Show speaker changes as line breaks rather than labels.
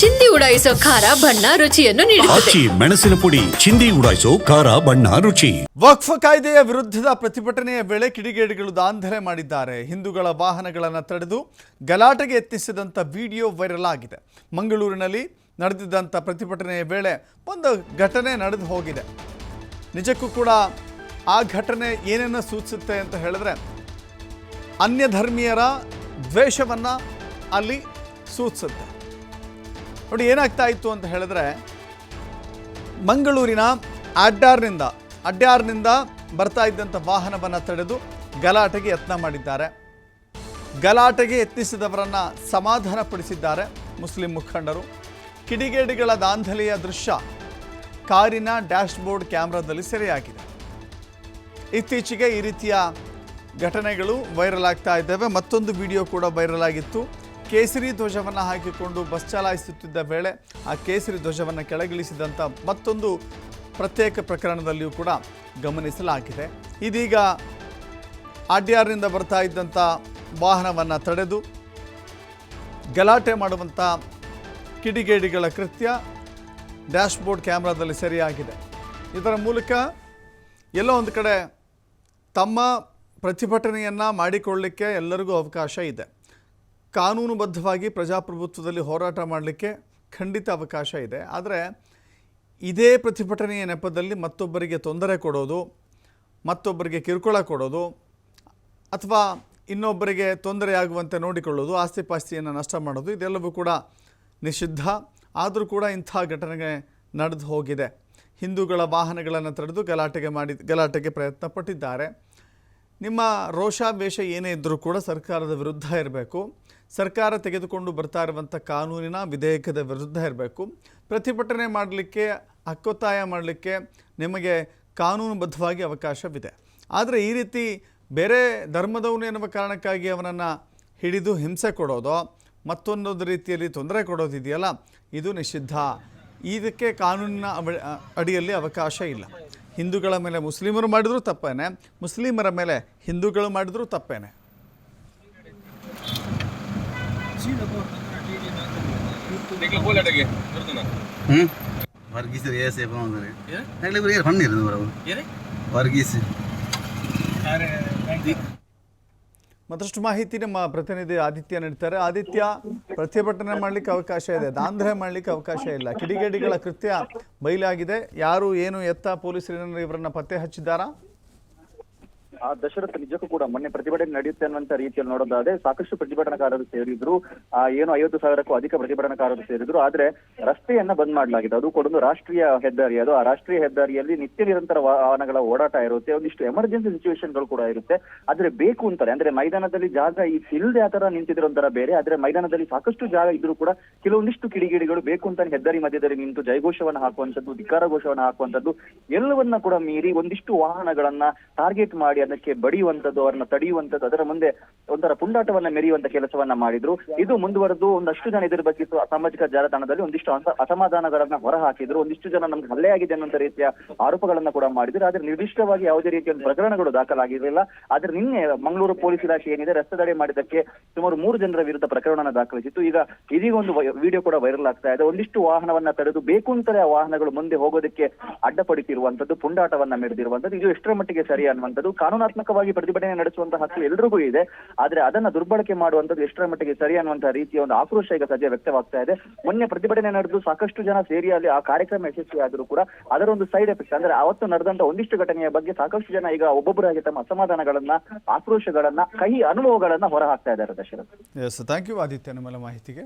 ಚಿಂದಿ ಉಡಾಯಿಸೋ ಖಾರ ಬಣ್ಣ ರುಚಿಯನ್ನು ನೀಡುತ್ತದೆ.
ಆಚಿ ಮೆಣಸಿನ ಪುಡಿ ಚಿಂದಿ ಉಡಾಯಿಸೋ ಖಾರ ಬಣ್ಣ ರುಚಿ.
ವಕ್ಫ್ ಕಾಯ್ದೆಯ ವಿರುದ್ಧದ ಪ್ರತಿಭಟನೆಯ ವೇಳೆ ಕಿಡಿಗೇಡಿಗಳು ದಾಂಧಲೆ ಮಾಡಿದ್ದಾರೆ. ಹಿಂದೂಗಳ ವಾಹನಗಳನ್ನು ತಡೆದು ಗಲಾಟೆಗೆ ಯತ್ನಿಸಿದಂಥ ವಿಡಿಯೋ ವೈರಲ್ ಆಗಿದೆ. ಮಂಗಳೂರಿನಲ್ಲಿ ನಡೆದಿದ್ದಂಥ ಪ್ರತಿಭಟನೆಯ ವೇಳೆ ಒಂದು ಘಟನೆ ನಡೆದು ಹೋಗಿದೆ. ನಿಜಕ್ಕೂ ಕೂಡ ಆ ಘಟನೆ ಏನನ್ನ ಸೂಚಿಸುತ್ತೆ ಅಂತ ಹೇಳಿದ್ರೆ ಅನ್ಯ ಧರ್ಮೀಯರ ದ್ವೇಷವನ್ನು ಅಲ್ಲಿ ಸೂಚಿಸುತ್ತೆ. ನೋಡಿ, ಏನಾಗ್ತಾ ಇತ್ತು ಅಂತ ಹೇಳಿದ್ರೆ, ಮಂಗಳೂರಿನ ಅಡ್ಡಾರ್ನಿಂದ ಅಡ್ಡಾರ್ನಿಂದ ಬರ್ತಾ ಇದ್ದಂಥ ವಾಹನವನ್ನು ತಡೆದು ಗಲಾಟೆಗೆ ಯತ್ನ ಮಾಡಿದ್ದಾರೆ. ಗಲಾಟೆಗೆ ಯತ್ನಿಸಿದವರನ್ನ ಸಮಾಧಾನಪಡಿಸಿದ್ದಾರೆ ಮುಸ್ಲಿಂ ಮುಖಂಡರು. ಕಿಡಿಗೇಡಿಗಳ ದಾಂಧಲೆಯ ದೃಶ್ಯ ಕಾರಿನ ಡ್ಯಾಶ್ಬೋರ್ಡ್ ಕ್ಯಾಮ್ರಾದಲ್ಲಿ ಸೆರೆಯಾಗಿದೆ. ಇತ್ತೀಚೆಗೆ ಈ ರೀತಿಯ ಘಟನೆಗಳು ವೈರಲ್ ಆಗ್ತಾ ಇದ್ದಾವೆ. ಮತ್ತೊಂದು ವಿಡಿಯೋ ಕೂಡ ವೈರಲ್ ಆಗಿತ್ತು. ಕೇಸರಿ ಧ್ವಜವನ್ನು ಹಾಕಿಕೊಂಡು ಬಸ್ ಚಲಾಯಿಸುತ್ತಿದ್ದ ವೇಳೆ ಆ ಕೇಸರಿ ಧ್ವಜವನ್ನು ಕೆಳಗಿಳಿಸಿದಂಥ ಮತ್ತೊಂದು ಪ್ರತ್ಯೇಕ ಪ್ರಕರಣದಲ್ಲಿಯೂ ಕೂಡ ಗಮನಿಸಲಾಗಿದೆ. ಇದೀಗ ಆರ್ನಿಂದ ಬರ್ತಾ ಇದ್ದಂಥ ವಾಹನವನ್ನು ತಡೆದು ಗಲಾಟೆ ಮಾಡುವಂಥ ಕಿಡಿಗೇಡಿಗಳ ಕೃತ್ಯ ಡ್ಯಾಶ್ಬೋರ್ಡ್ ಕ್ಯಾಮ್ರಾದಲ್ಲಿ ಸರಿಯಾಗಿದೆ. ಇದರ ಮೂಲಕ ಎಲ್ಲೋ ಒಂದು ಕಡೆ ತಮ್ಮ ಪ್ರತಿಭಟನೆಯನ್ನು ಮಾಡಿಕೊಳ್ಳಲಿಕ್ಕೆ ಎಲ್ಲರಿಗೂ ಅವಕಾಶ ಇದೆ. ಕಾನೂನುಬದ್ಧವಾಗಿ ಪ್ರಜಾಪ್ರಭುತ್ವದಲ್ಲಿ ಹೋರಾಟ ಮಾಡಲಿಕ್ಕೆ ಖಂಡಿತ ಅವಕಾಶ ಇದೆ. ಆದರೆ ಇದೇ ಪ್ರತಿಭಟನೆಯ ನೆಪದಲ್ಲಿ ಮತ್ತೊಬ್ಬರಿಗೆ ತೊಂದರೆ ಕೊಡೋದು, ಮತ್ತೊಬ್ಬರಿಗೆ ಕಿರುಕುಳ ಕೊಡೋದು, ಅಥವಾ ಇನ್ನೊಬ್ಬರಿಗೆ ತೊಂದರೆಯಾಗುವಂತೆ ನೋಡಿಕೊಳ್ಳೋದು, ಆಸ್ತಿಪಾಸ್ತಿಯನ್ನು ನಷ್ಟ ಮಾಡೋದು, ಇದೆಲ್ಲವೂ ಕೂಡ ನಿಷಿದ್ಧ. ಆದರೂ ಕೂಡ ಇಂಥ ಘಟನೆಗೆ ನಡೆದು ಹೋಗಿದೆ. ಹಿಂದೂಗಳ ವಾಹನಗಳನ್ನು ತಡೆದು ಗಲಾಟೆಗೆ ಮಾಡಿ, ಗಲಾಟೆಗೆ ಪ್ರಯತ್ನ ಪಟ್ಟಿದ್ದಾರೆ ನಿಮ್ಮ ರೋಷಾವೇಶ ಏನೇ ಇದ್ದರೂ ಕೂಡ ಸರ್ಕಾರದ ವಿರುದ್ಧ ಇರಬೇಕು. ಸರ್ಕಾರ ತೆಗೆದುಕೊಂಡು ಬರ್ತಾ ಇರುವಂಥ ಕಾನೂನಿನ ವಿಧೇಯಕದ ವಿರುದ್ಧ ಇರಬೇಕು. ಪ್ರತಿಭಟನೆ ಮಾಡಲಿಕ್ಕೆ, ಹಕ್ಕೊತ್ತಾಯ ಮಾಡಲಿಕ್ಕೆ ನಿಮಗೆ ಕಾನೂನುಬದ್ಧವಾಗಿ ಅವಕಾಶವಿದೆ. ಆದರೆ ಈ ರೀತಿ ಬೇರೆ ಧರ್ಮದವನು ಎನ್ನುವ ಕಾರಣಕ್ಕಾಗಿ ಅವನನ್ನು ಹಿಡಿದು ಹಿಂಸೆ ಕೊಡೋದೋ, ಮತ್ತೊಂದೊಂದು ರೀತಿಯಲ್ಲಿ ತೊಂದರೆ ಕೊಡೋದಿದೆಯಲ್ಲ, ಇದು ನಿಷಿದ್ಧ. ಇದಕ್ಕೆ ಕಾನೂನಿನ ಅಡಿಯಲ್ಲಿ ಅವಕಾಶ ಇಲ್ಲ. ಹಿಂದೂಗಳ ಮೇಲೆ ಮುಸ್ಲಿಮರು ಮಾಡಿದರೂ ತಪ್ಪೇನೆ, ಮುಸ್ಲಿಮರ ಮೇಲೆ ಹಿಂದೂಗಳು ಮಾಡಿದರೂ ತಪ್ಪೇನೆ. ಮತ್ತಷ್ಟು ಮಾಹಿತಿ ನಮ್ಮ ಪ್ರತಿನಿಧಿ ಆದಿತ್ಯ ನೀಡ್ತಾರೆ. ಆದಿತ್ಯ ಪ್ರತಿಭಟನೆ ಮಾಡಲಿಕ್ಕೆ ಅವಕಾಶ ಇದೆ. ದಾಂಧಲೆ ಮಾಡಲಿಕ್ಕೆ ಅವಕಾಶ ಇಲ್ಲ. ಕಿಡಿಗೇಡಿಗಳ ಕೃತ್ಯ ಬಯಲಾಗಿದೆ ಯಾರು ಏನು ಎತ್ತ ಪೊಲೀಸರು ಇವರನ್ನ ಪತ್ತೆ ಹಚ್ಚಿದ್ದಾರಾ?
ಆ ದಶರಥ ನಿಜಕ್ಕೂ ಕೂಡ ಮೊನ್ನೆ ಪ್ರತಿಭಟನೆ ನಡೆಯುತ್ತೆ ಅನ್ನುವಂತ ರೀತಿಯಲ್ಲಿ ನೋಡೋದಾದ್ರೆ ಸಾಕಷ್ಟು ಪ್ರತಿಭಟನಾಕಾರರು ಸೇರಿದ್ರು. ಆ, ಏನು ಐವತ್ತು ಸಾವಿರಕ್ಕೂ ಅಧಿಕ ಪ್ರತಿಭಟನಾಕಾರರು ಸೇರಿದ್ರು. ಆದ್ರೆ ರಸ್ತೆಯನ್ನ ಬಂದ್ ಮಾಡಲಾಗಿದೆ. ಅದು ಕೂಡ ಒಂದು ರಾಷ್ಟ್ರೀಯ ಹೆದ್ದಾರಿ. ಅದು ಆ ರಾಷ್ಟ್ರೀಯ ಹೆದ್ದಾರಿಯಲ್ಲಿ ನಿತ್ಯ ನಿರಂತರ ವಾಹನಗಳ ಓಡಾಟ ಇರುತ್ತೆ. ಒಂದಿಷ್ಟು ಎಮರ್ಜೆನ್ಸಿ ಸಿಚುವೇಶನ್ಗಳು ಕೂಡ ಇರುತ್ತೆ. ಆದ್ರೆ ಬೇಕು ಅಂತಾರೆ. ಅಂದ್ರೆ ಮೈದಾನದಲ್ಲಿ ಜಾಗ ಈ ಇಲ್ಲದೆ ಆತರ ನಿಂತಿದ್ರು ಒಂಥರ ಬೇರೆ. ಆದ್ರೆ ಮೈದಾನದಲ್ಲಿ ಸಾಕಷ್ಟು ಜಾಗ ಇದ್ರು ಕೂಡ ಕೆಲವೊಂದಿಷ್ಟು ಕಿಡಿಗಿಡಿಗಳು ಬೇಕು ಅಂತ ಹೆದ್ದಾರಿ ಮಧ್ಯದಲ್ಲಿ ನಿಂತು ಜೈಘೋಷವನ್ನ ಹಾಕುವಂತದ್ದು ಧಿಕ್ಕಾರ ಘೋಷವನ್ನ ಹಾಕುವಂತದ್ದು ಎಲ್ಲವನ್ನ ಕೂಡ ಮೀರಿ ಒಂದಿಷ್ಟು ವಾಹನಗಳನ್ನ ಟಾರ್ಗೆಟ್ ಮಾಡಿ ಅದಕ್ಕೆ ಬಡಿಯುವಂತದ್ದು ಅವರನ್ನ ತಡೆಯುವಂತದ್ದು ಅದರ ಮುಂದೆ ಒಂಥರ ಪುಂಡಾಟವನ್ನ ಮೆರೆಯುವಂತ ಕೆಲಸವನ್ನ ಮಾಡಿದ್ರು. ಇದು ಮುಂದುವರೆದು ಒಂದಷ್ಟು ಜನ ಇದರ ಬಗ್ಗೆ ಸಾಮಾಜಿಕ ಜಾಲತಾಣದಲ್ಲಿ ಒಂದಿಷ್ಟು ಅಸ- ಅಸಮಾಧಾನಗಳನ್ನ ಹೊರ ಹಾಕಿದ್ರು ಒಂದಿಷ್ಟು ಜನ ನಮ್ಗೆ ಹಲ್ಲೆ ಆಗಿದೆ ಅನ್ನೋ ರೀತಿಯ ಆರೋಪಗಳನ್ನ ಕೂಡ ಮಾಡಿದ್ರು. ಆದ್ರೆ ನಿರ್ದಿಷ್ಟವಾಗಿ ಯಾವುದೇ ರೀತಿಯ ಪ್ರಕರಣಗಳು ದಾಖಲಾಗಿರಲಿಲ್ಲ. ಆದ್ರೆ ನಿನ್ನೆ ಮಂಗಳೂರು ಪೊಲೀಸ್ ಇಲಾಖೆ ಏನಿದೆ, ರಸ್ತೆ ತಡೆ ಮಾಡಿದ್ದಕ್ಕೆ ಸುಮಾರು ಮೂರು ಜನರ ವಿರುದ್ಧ ಪ್ರಕರಣ ದಾಖಲಿಸಿತ್ತು. ಈಗ ಇದೀಗ ಒಂದು ವಿಡಿಯೋ ಕೂಡ ವೈರಲ್ ಆಗ್ತಾ ಇದೆ. ಒಂದಿಷ್ಟು ವಾಹನವನ್ನ ತಡೆದು ಬೇಕು ಅಂತಲೇ ಆ ವಾಹನಗಳು ಮುಂದೆ ಹೋಗೋದಕ್ಕೆ ಅಡ್ಡಪಡಿತಿರುವಂತದ್ದು ಪುಂಡಾಟವನ್ನ ಮೆರೆದಿರುವಂತದ್ದು ಇದು ಎಷ್ಟರ ಮಟ್ಟಿಗೆ ಸರಿ ಅನ್ನುವಂಥದ್ದು ಕಾನೂನಾತ್ಮಕವಾಗಿ ಪ್ರತಿಭಟನೆ ನಡೆಸುವಂತಹ ಹಕ್ಕು ಎಲ್ರಿಗೂ ಇದೆ. ಆದ್ರೆ ಅದನ್ನ ದುರ್ಬಳಕೆ ಮಾಡುವಂತದ್ದು ಎಷ್ಟರ ಮಟ್ಟಿಗೆ ಸರಿ ಅನ್ನುವಂತಹ ರೀತಿಯ ಒಂದು ಆಕ್ರೋಶ ಈಗ ಸದ್ಯ ವ್ಯಕ್ತವಾಗ್ತಾ ಇದೆ. ಮೊನ್ನೆ ಪ್ರತಿಭಟನೆ ನಡೆದು ಸಾಕಷ್ಟು ಜನ ಸೇರಿ ಅಲ್ಲಿ ಆ ಕಾರ್ಯಕ್ರಮ ಯಶಸ್ವಿ ಆದರೂ ಕೂಡ ಅದರ ಒಂದು ಸೈಡ್ ಎಫೆಕ್ಟ್ ಅಂದ್ರೆ ಅವತ್ತು ನಡೆದಂತ ಒಂದಿಷ್ಟು ಘಟನೆಯ ಬಗ್ಗೆ ಸಾಕಷ್ಟು ಜನ ಈಗ ಒಬ್ಬೊಬ್ಬರಾಗಿ ತಮ್ಮ ಅಸಮಾಧಾನಗಳನ್ನ ಆಕ್ರೋಶಗಳನ್ನ ಕಹಿ ಅನುಭವಗಳನ್ನ ಹೊರ ಹಾಕ್ತಾ ಇದ್ದಾರೆ Dasharath.
Yes thank you Aditya ನಿಮ್ಮೆಲ್ಲ ಮಾಹಿತಿಗೆ.